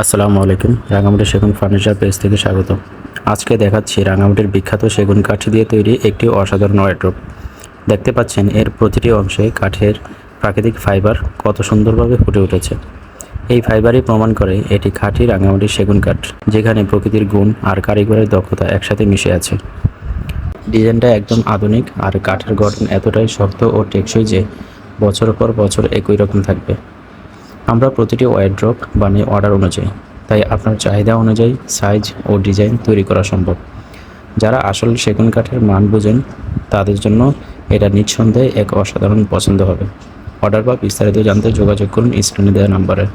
আসসালামু আলাইকুম, রাঙামাটি সেগুন ফার্নিচার পেজ থেকে স্বাগত আজকে দেখাচ্ছি রাঙামাটির বিখ্যাত সেগুন কাঠ দিয়ে তৈরি একটি অসাধারণ ওয়ার্ড্রোব দেখতে পাচ্ছেন, এর প্রতিটি অংশে কাঠের প্রাকৃতিক ফাইবার কত সুন্দরভাবে ফুটে উঠেছে। এই ফাইবারই প্রমাণ করে এটি খাঁটি রাঙামাটির সেগুন কাঠ, যেখানে প্রকৃতির গুণ আর কারিগরের দক্ষতা একসাথে মিশে আছে। ডিজাইনটা একদম আধুনিক আর কাঠের গঠন এতটাই শক্ত ও টেকসই যে বছর পর বছর একই রকম থাকবে। আমরা প্রতিটি ওয়ারড্রপ বানিয়ে অর্ডার অনুযায়ী, তাই আপনার চাহিদা অনুযায়ী সাইজ ও ডিজাইন তৈরি করা সম্ভব। যারা আসল সেগুন কাঠের মান বোঝেন, তাদের জন্য এটা নিঃসন্দেহে এক অসাধারণ পছন্দ হবে। অর্ডার বা বিস্তারিত জানতে যোগাযোগ করুন স্ক্রিনে দেওয়া নাম্বারে।